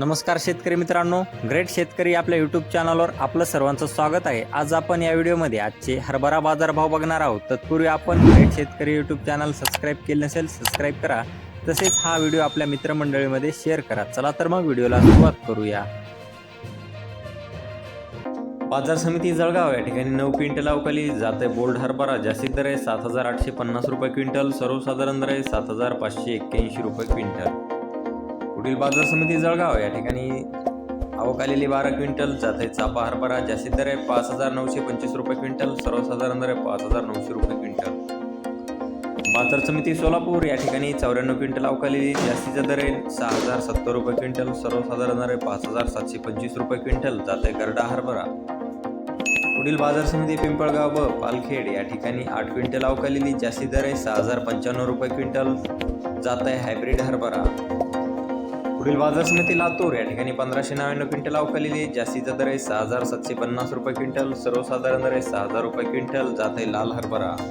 नमस्कार शेतकरी मित्रांनो ग्रेट शेतकरी आपल्या यूट्यूब चॅनलवर आपलं सर्वांचं स्वागत आहे. आज आपण या व्हिडिओमध्ये आजचे हरभरा बाजारभाव बघणार आहोत. तत्पूर्वी आपण ग्रेट शेतकरी यूट्यूब चॅनल सबस्क्राईब केले नसेल सबस्क्राईब करा. तसेच हा व्हिडिओ आपल्या मित्रमंडळीमध्ये शेअर करा. चला तर मग व्हिडिओला सुरुवात करूया. बाजार समिती जळगाव या ठिकाणी नऊ क्विंटल अवकाली जाते. बोल्ड हरभरा जास्तीत दर आहे सात हजार आठशे पन्नास रुपये क्विंटल सर्वसाधारण दर आहे सात हजार पाचशे एक्क्याऐंशी रुपये क्विंटल. पुढील बाजार समिती जळगाव या ठिकाणी आवक आलेली बारा क्विंटल जाते चापा हरभरा जास्तीत दर आहे पाच हजार नऊशे पंचवीस रुपये क्विंटल सर्वसाधारण दर आहे पाच हजार नऊशे रुपये क्विंटल. बाजार समिती सोलापूर या ठिकाणी चौऱ्याण्णव क्विंटल अवकालेली जास्तीचा दर आहे सहा हजार सत्तर रुपये क्विंटल सर्वसाधारण दर आहे पाच हजार सातशे पंचवीस रुपये क्विंटल जाते गरडा हरभरा पुढील बाजार समिती पिंपळगाव व पालखेड या ठिकाणी आठ क्विंटल अवकालेली जास्ती दर आहे सहा हजार पंच्याण्णव रुपये क्विंटल जात आहे हायब्रिड हरभरा पुढील बाजार समिती लातूर या ठिकाणी पंधराशे नव्याण्णव क्विंटल अवकालेली जास्तीचा दर आहे सहा हजार सातशे पन्नास रुपये क्विंटल सर्वसाधारण दर आहे सहा हजार रुपये क्विंटल जात आहे लाल हरभरा.